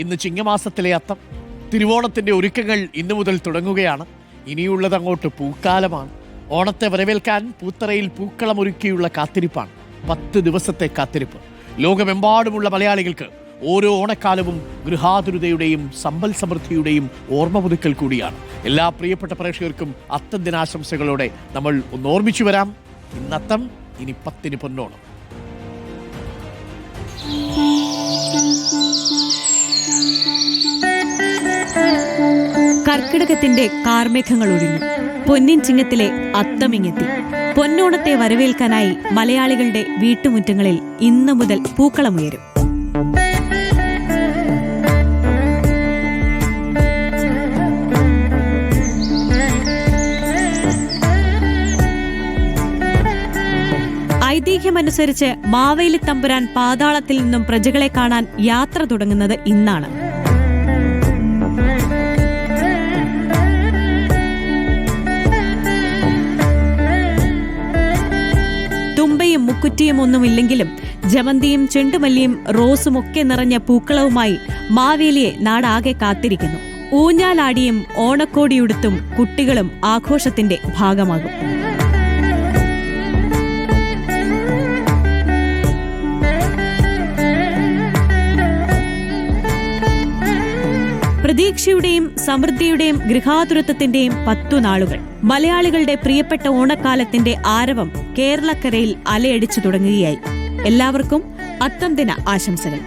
ഇന്ന് ചിങ്ങമാസത്തിലെ അത്തം. തിരുവോണത്തിന്റെ ഒരുക്കങ്ങൾ ഇന്നു മുതൽ തുടങ്ങുകയാണ്. ഇനിയുള്ളത് അങ്ങോട്ട് പൂക്കാലമാണ്. ഓണത്തെ വരവേൽക്കാൻ പൂത്തറയിൽ പൂക്കളമൊരുക്കിയുള്ള കാത്തിരിപ്പാണ്. പത്ത് ദിവസത്തെ കാത്തിരിപ്പ്. ലോകമെമ്പാടുമുള്ള മലയാളികൾക്ക് ഓരോ ഓണക്കാലവും ഗൃഹാതുരതയുടെയും സമ്പൽ സമൃദ്ധിയുടെയും ഓർമ്മ പുതുക്കൽ കൂടിയാണ്. എല്ലാ പ്രിയപ്പെട്ട പ്രേക്ഷകർക്കും അത്തം ദിനാശംസകളോടെ നമ്മൾ ഒന്ന് ഓർമ്മിച്ചു വരാം. ഇന്നത്തം ഇനി പത്തിന് പൊന്നോണം. കർക്കിടകത്തിന്റെ കാർമേഘങ്ങൾ ഒഴിഞ്ഞു പൊന്നിൻ ചിങ്ങത്തിലെ അത്തമിങ്ങെത്തി. പൊന്നോണത്തെ വരവേൽക്കാനായി മലയാളികളുടെ വീട്ടുമുറ്റങ്ങളിൽ ഇന്നു മുതൽ പൂക്കളമുയരും. ഐതിഹ്യമനുസരിച്ച് മാവേലി തമ്പുരാൻ പാതാളത്തിൽ നിന്നും പ്രജകളെ കാണാൻ യാത്ര തുടങ്ങുന്നത് ഇന്നാണ്. തുമ്പയും മുക്കുറ്റിയും ഒന്നുമില്ലെങ്കിലും ജമന്തിയും ചെണ്ടുമല്ലിയും റോസും ഒക്കെ നിറഞ്ഞ പൂക്കളവുമായി മാവേലിയെ നാടാകെ കാത്തിരിക്കുന്നു. ഊഞ്ഞാലാടിയും ഓണക്കോടിയുടുത്തും കുട്ടികളും ആഘോഷത്തിന്റെ ഭാഗമാകും. പ്രതീക്ഷയുടെയും സമൃദ്ധിയുടെയും ഗൃഹാതുരത്വത്തിന്റെയും പത്തു നാളുകൾ. മലയാളികളുടെ പ്രിയപ്പെട്ട ഓണക്കാലത്തിന്റെ ആരവം കേരളക്കരയിൽ അലയടിച്ചു തുടങ്ങുകയായി. എല്ലാവർക്കും അത്തം ദിന ആശംസകൾ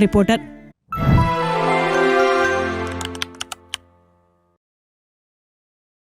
റിപ്പോർട്ടർ